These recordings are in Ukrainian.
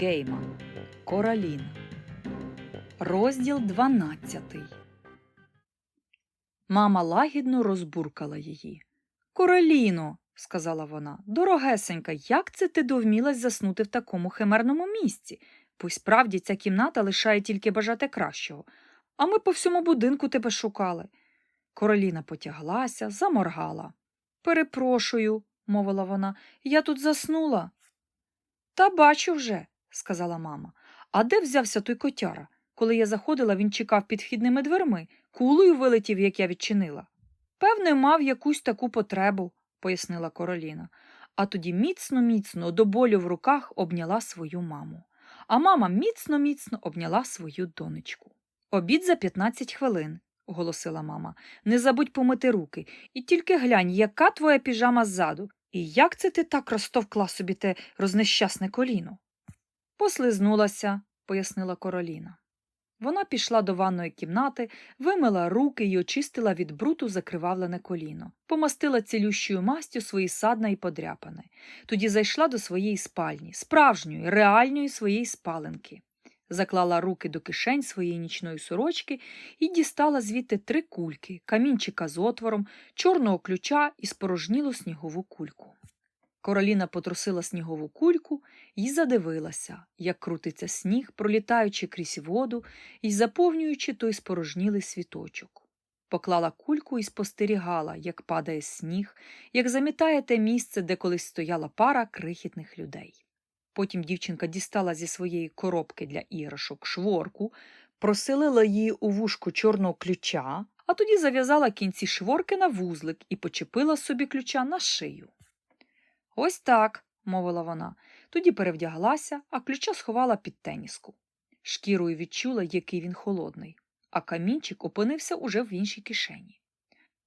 Ніл Гейман Кораліна. Розділ 12. Мама лагідно розбуркала її. Кораліно, сказала вона, дорогесенька, як це ти довмілась заснути в такому химерному місці? Бо справді ця кімната лишає тільки бажати кращого. А ми по всьому будинку тебе шукали. Короліна потяглася, заморгала. Перепрошую, мовила вона, я тут заснула. Та бачу вже, сказала мама. А де взявся той котяра? Коли я заходила, він чекав під вхідними дверми, кулею вилетів, як я відчинила. Певне, мав якусь таку потребу, пояснила Короліна, а тоді міцно, міцно до болю в руках обняла свою маму. А мама міцно, міцно обняла свою донечку. Обід за 15 хвилин, оголосила мама. Не забудь помити руки. І тільки глянь, яка твоя піжама ззаду. І як це ти так розтовкла собі те рознещасне коліно? Послизнулася, пояснила Короліна. Вона пішла до ванної кімнати, вимила руки й очистила від бруту закривавлене коліно, помастила цілющою мастю свої садна і подряпане. Тоді зайшла до своєї спальні, справжньої, реальної своєї спаленки. Заклала руки до кишень своєї нічної сорочки і дістала звідти три кульки, камінчика з отвором, чорного ключа і спорожнілу снігову кульку. Короліна потрусила снігову кульку і задивилася, як крутиться сніг, пролітаючи крізь воду і заповнюючи той спорожнілий світочок. Поклала кульку і спостерігала, як падає сніг, як замітає те місце, де колись стояла пара крихітних людей. Потім дівчинка дістала зі своєї коробки для іграшок шворку, проселила її у вушку чорного ключа, а тоді зав'язала кінці шворки на вузлик і почепила собі ключа на шию. Ось так, мовила вона, тоді перевдяглася, а ключа сховала під теніску. Шкірою відчула, який він холодний, а камінчик опинився уже в іншій кишені.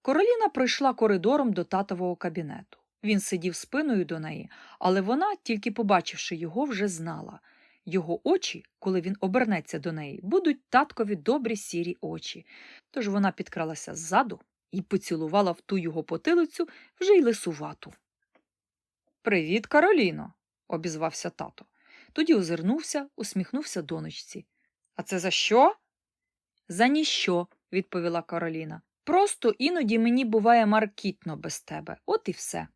Короліна пройшла коридором до татового кабінету. Він сидів спиною до неї, але вона, тільки побачивши його, вже знала. Його очі, коли він обернеться до неї, будуть таткові добрі сірі очі. Тож вона підкралася ззаду і поцілувала в ту його потилицю вже й лисувату. Привіт, Кароліно, обізвався тато. Тоді озирнувся, усміхнувся донечці. А це за що? За ніщо, відповіла Кароліна. Просто іноді мені буває маркітно без тебе, от і все.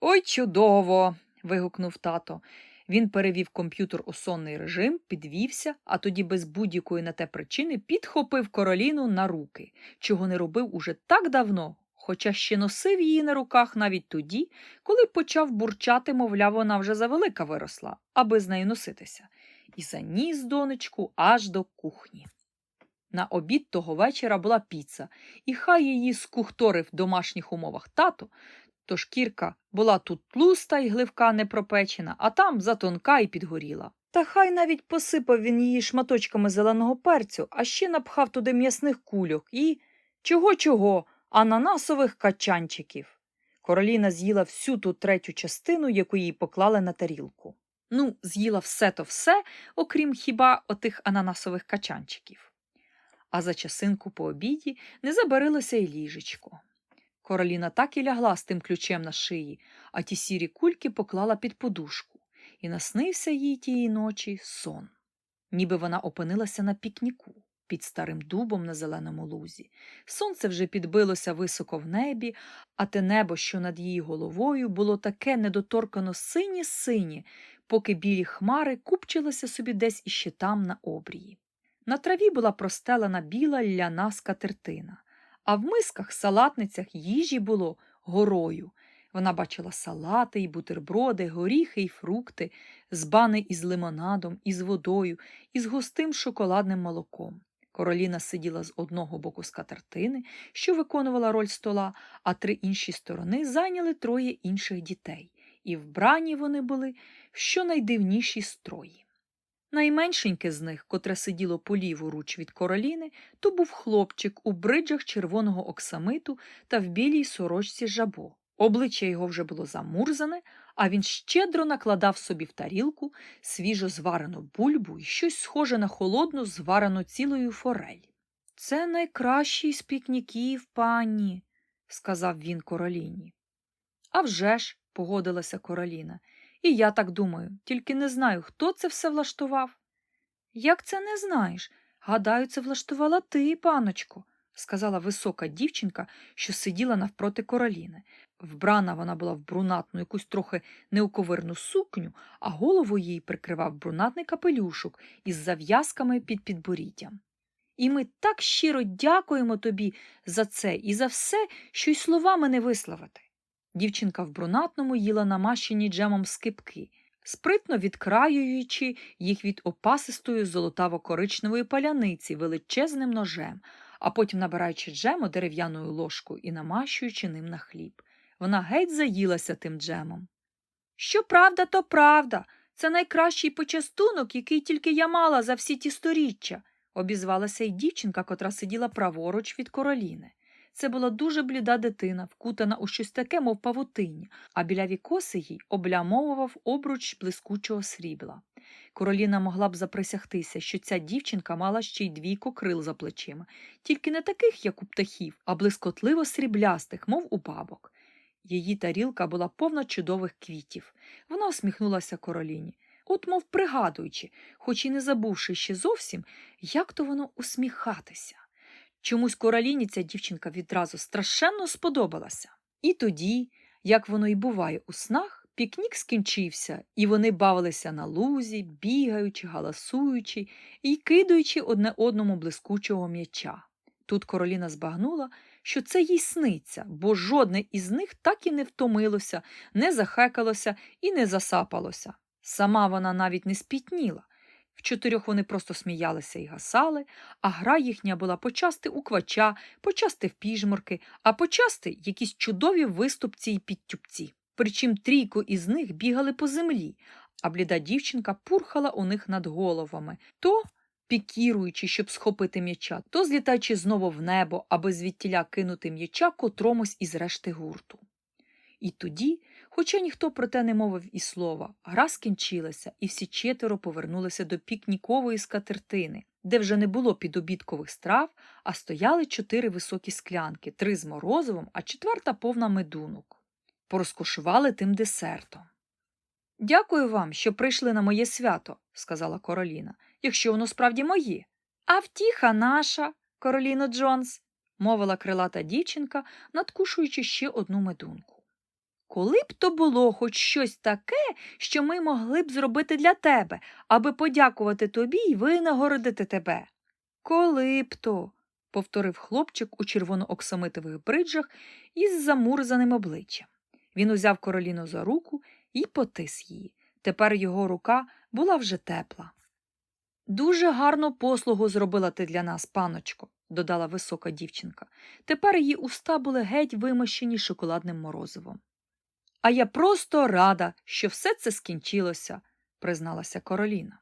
Ой, чудово. вигукнув тато. Він перевів комп'ютер у сонний режим, підвівся, а тоді без будь-якої на те причини підхопив Короліну на руки, чого не робив уже так давно, хоча ще носив її на руках навіть тоді, коли почав бурчати, мовляв, вона вже завелика виросла, аби з нею носитися, і заніс донечку аж до кухні. На обід того вечора була піца, і хай її скухторив в домашніх умовах тато, то шкірка була тут тлуста і гливка не пропечена, а там затонка і підгоріла. Та хай навіть посипав він її шматочками зеленого перцю, а ще напхав туди м'ясних кульок і чого чого, ананасових качанчиків. Короліна з'їла всю ту третю частину, яку їй поклали на тарілку. Ну, з'їла все то все, окрім хіба отих ананасових качанчиків. А за часинку по обіді не забарилося й ліжечко. Короліна так і лягла з тим ключем на шиї, а ті сірі кульки поклала під подушку, і наснився їй тієї ночі сон. Ніби вона опинилася на пікніку під старим дубом на зеленому лузі. Сонце вже підбилося високо в небі, а те небо, що над її головою, було таке недоторкано синє синє, поки білі хмари купчилися собі десь іще там на обрії. На траві була простелена біла ляна скатертина, а в мисках, салатницях їжі було горою. Вона бачила салати й бутерброди, горіхи й фрукти, збани із лимонадом, із водою, із густим шоколадним молоком. Короліна сиділа з одного боку скатертини, що виконувала роль стола, а три інші сторони зайняли троє інших дітей, і вбрані вони були в щонайдивніші строї. Найменшеньке з них, котре сиділо по ліву руч від короліни, то був хлопчик у бриджах червоного оксамиту та в білій сорочці жабо. Обличчя його вже було замурзане, а він щедро накладав собі в тарілку свіжо зварену бульбу і щось схоже на холодну, зварену цілою форель. Це найкращий з пікніків, пані, сказав він короліні. «А вже ж», – погодилася короліна, І я так думаю, тільки не знаю, хто це все влаштував. Як це не знаєш? Гадаю, це влаштувала ти, паночко, сказала висока дівчинка, що сиділа навпроти короліни. Вбрана вона була в брунатну якусь трохи неуковирну сукню, а голову їй прикривав брунатний капелюшок із зав'язками під підборіддям. І ми так щиро дякуємо тобі за це і за все, що й словами не висловити. Дівчинка в брунатному їла намащені джемом скипки, спритно відкраюючи їх від опасистої золотаво-коричневої паляниці величезним ножем, а потім набираючи джему дерев'яною ложкою і намащуючи ним на хліб. Вона геть заїлася тим джемом. Що правда, то правда. Це найкращий почастунок, який тільки я мала за всі ті сторіччя, обізвалася й дівчинка, котра сиділа праворуч від короліни. Це була дуже бліда дитина, вкутана у щось таке, мов павутиння, а біляві коси їй облямовував обруч блискучого срібла. Короліна могла б заприсягтися, що ця дівчинка мала ще й двійко крил за плечима, тільки не таких, як у птахів, а блискотливо сріблястих, мов у бабок. Її тарілка була повна чудових квітів. Вона усміхнулася короліні, от мов пригадуючи, хоч і не забувши ще зовсім, як то воно усміхатися. Чомусь короліні ця дівчинка відразу страшенно сподобалася. І тоді, як воно й буває у снах, пікнік скінчився, і вони бавилися на лузі, бігаючи, галасуючи і кидаючи одне одному блискучого м'яча. Тут короліна збагнула, що це їй сниться, бо жодне із них так і не втомилося, не захекалося і не засапалося. Сама вона навіть не спітніла. В чотирьох вони просто сміялися і гасали, а гра їхня була почасти у квача, почасти в піжмурки, а почасти якісь чудові виступці й підтюпці. Причим трійко із них бігали по землі, а бліда дівчинка пурхала у них над головами, то пікіруючи, щоб схопити м'яча, то злітаючи знову в небо, аби звідтіля кинути м'яча котромусь із решти гурту. І тоді, хоча ніхто про те не мовив і слова, гра скінчилася, і всі четверо повернулися до пікнікової скатертини, де вже не було підобідкових страв, а стояли чотири високі склянки, три з морозивом, а четверта повна медунок. Порозкошували тим десертом. Дякую вам, що прийшли на моє свято, сказала Короліна, якщо воно справді моє. А втіха наша, Короліно Джонс, мовила крилата дівчинка, надкушуючи ще одну медунку. Коли б то було хоч щось таке, що ми могли б зробити для тебе, аби подякувати тобі і винагородити тебе? Коли б то, повторив хлопчик у червоно-оксамитових бриджах із замурзаним обличчям. Він узяв короліну за руку і потис її. Тепер його рука була вже тепла. Дуже гарну послугу зробила ти для нас, паночко, додала висока дівчинка. Тепер її уста були геть вимощені шоколадним морозивом. А я просто рада, що все це скінчилося, призналася Короліна.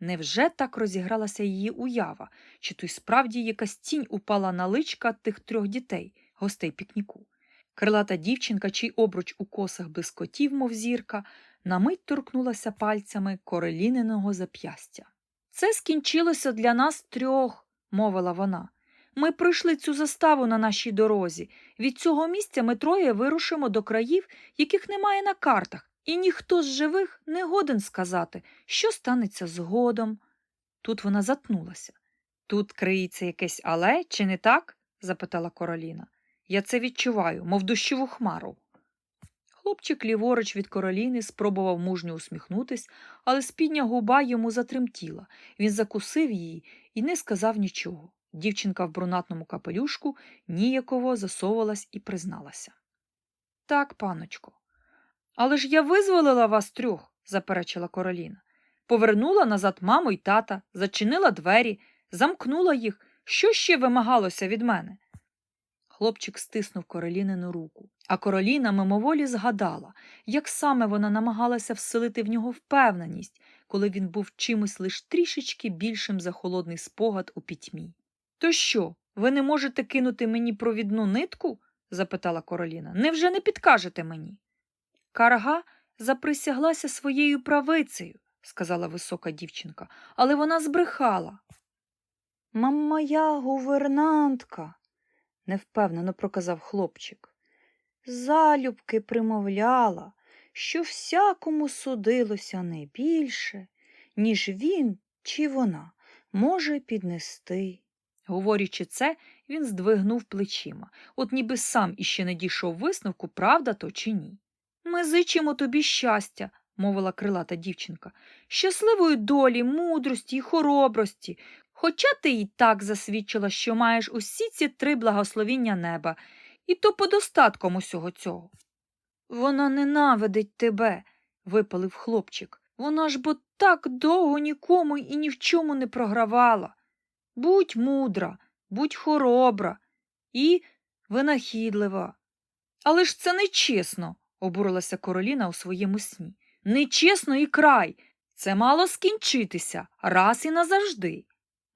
Невже так розігралася її уява, чи то й справді якась тінь упала на личка тих трьох дітей, гостей пікніку? Крилата дівчинка, чий обруч у косах блискотів, мов зірка, на мить торкнулася пальцями короліниного зап'ястя. Це скінчилося для нас трьох, мовила вона. Ми пройшли цю заставу на нашій дорозі. Від цього місця ми троє вирушимо до країв, яких немає на картах, і ніхто з живих не годен сказати, що станеться згодом. Тут вона затнулася. Тут криється якесь але, чи не так? запитала Короліна. Я це відчуваю, мов дощову хмару. Хлопчик ліворуч від короліни спробував мужньо усміхнутись, але спідня губа йому затремтіла. Він закусив її і не сказав нічого. Дівчинка в брунатному капелюшку ніяково засовувалась і призналася. Так, паночко. Але ж я визволила вас трьох, заперечила Короліна. Повернула назад маму й тата, зачинила двері, замкнула їх. Що ще вимагалося від мене? Хлопчик стиснув королінину руку, а короліна мимоволі згадала, як саме вона намагалася вселити в нього впевненість, коли він був чимось лиш трішечки більшим за холодний спогад у пітьмі. То що, ви не можете кинути мені провідну нитку? запитала Короліна. Невже не підкажете мені? Карга заприсяглася своєю правицею, сказала висока дівчинка, але вона збрехала. Мам моя гувернантка, невпевнено проказав хлопчик. Залюбки примовляла, що всякому судилося не більше, ніж він чи вона може піднести. Говорячи це, він здвигнув плечима, от ніби сам іще не дійшов висновку, правда то чи ні. Ми зичимо тобі щастя, мовила крилата дівчинка, щасливої долі, мудрості й хоробрості. Хоча ти й так засвідчила, що маєш усі ці три благословіння неба, і то подостатком усього цього. Вона ненавидить тебе, випалив хлопчик. Вона ж бо так довго нікому і ні в чому не програвала. Будь мудра, будь хоробра і винахідлива. Але ж це нечесно, обурилася Короліна у своєму сні. Нечесно і край. Це мало скінчитися раз і назавжди.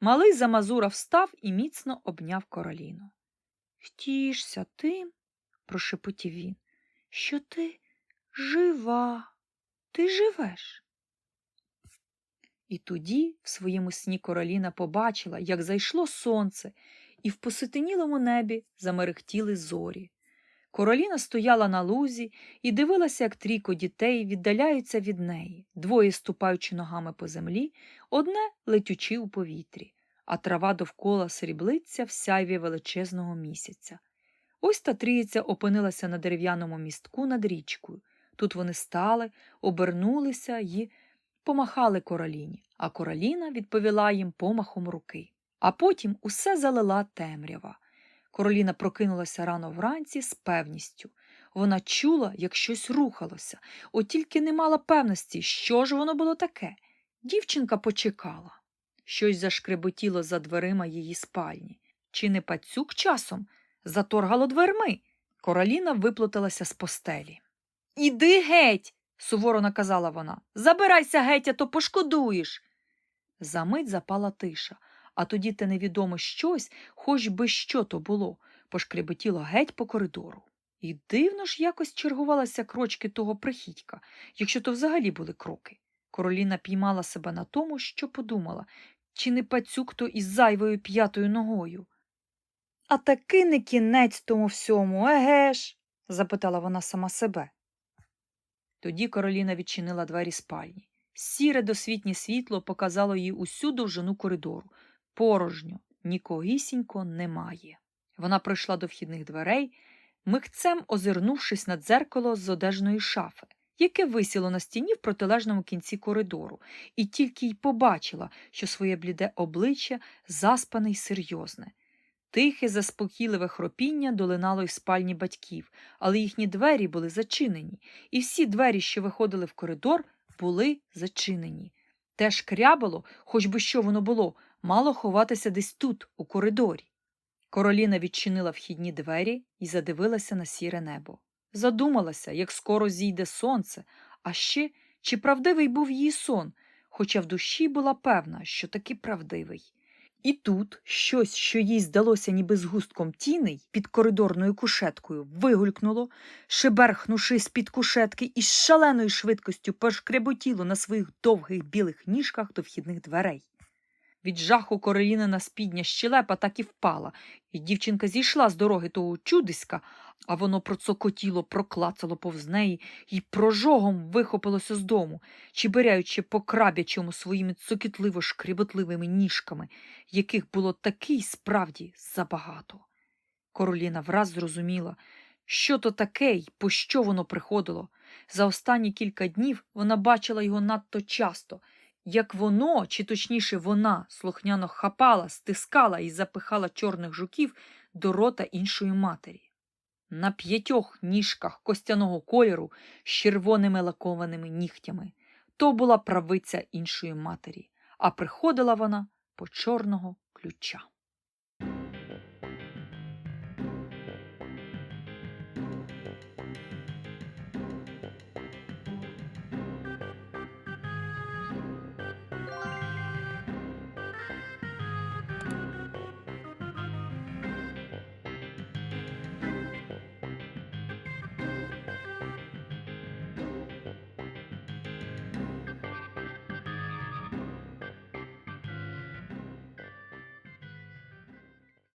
Малий замазура встав і міцно обняв Короліну. Втішся тим, прошепотів він, що ти жива, ти живеш. І тоді в своєму сні Короліна побачила, як зайшло сонце, і в поситинілому небі замерехтіли зорі. Короліна стояла на лузі і дивилася, як трійко дітей віддаляються від неї, двоє ступаючи ногами по землі, одне летючи у повітрі, а трава довкола сріблиться в сяйві величезного місяця. Ось та трійця опинилася на дерев'яному містку над річкою. Тут вони стали, обернулися й помахали короліні, а короліна відповіла їм помахом руки. А потім усе залила темрява. Короліна прокинулася рано вранці з певністю. Вона чула, як щось рухалося, от тільки не мала певності, що ж воно було таке. Дівчинка почекала. Щось зашкреботіло за дверима її спальні. Чи не пацюк часом заторгало дверми? Короліна виплуталася з постелі. Іди геть, суворо наказала вона. Забирайся геть, а то пошкодуєш. Замить запала тиша, а тоді те невідоме щось, хоч би що то було, пошкребетіло геть по коридору. І дивно ж якось чергувалися крочки того прихідька, якщо то взагалі були кроки. Короліна піймала себе на тому, що подумала, чи не пацюк то із зайвою п'ятою ногою. А таки не кінець тому всьому, еге ж? запитала вона сама себе. Тоді Короліна відчинила двері спальні. Сіре досвітнє світло показало їй усю довжину коридору. Порожньо, нікогісінько немає. Вона пройшла до вхідних дверей, михцем озирнувшись на дзеркало з одежної шафи, яке висіло на стіні в протилежному кінці коридору, і тільки й побачила, що своє бліде обличчя заспане й серйозне. Тихе, заспокійливе хропіння долинало із спальні батьків, але їхні двері були зачинені, і всі двері, що виходили в коридор, були зачинені. Те шкрябало, хоч би що воно було, мало ховатися десь тут, у коридорі. Короліна відчинила вхідні двері і задивилася на сіре небо. Задумалася, як скоро зійде сонце, а ще чи правдивий був її сон, хоча в душі була певна, що таки правдивий. І тут щось, що їй здалося ніби згустком тіней під коридорною кушеткою, вигулькнуло, шиберхнувши з-під кушетки і з шаленою швидкістю пошкреботіло на своїх довгих білих ніжках до вхідних дверей. Від жаху королінина спідня щелепа так і впала, і дівчинка зійшла з дороги того чудиська, а воно процокотіло, проклацало повз неї і прожогом вихопилося з дому, чибиряючи по крабячому своїми цокітливо шкріботливими ніжками, яких було таки й справді забагато. Короліна враз зрозуміла, що то таке й по що воно приходило. За останні кілька днів вона бачила його надто часто – як воно, чи точніше вона, слухняно хапала, стискала і запихала чорних жуків до рота іншої матері. На п'ятьох ніжках костяного кольору з червоними лакованими нігтями то була правиця іншої матері, а приходила вона по чорного ключа.